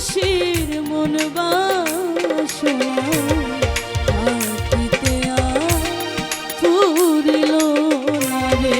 মানুষের মন বাসনা ফুরিল না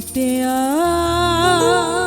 দিতে আ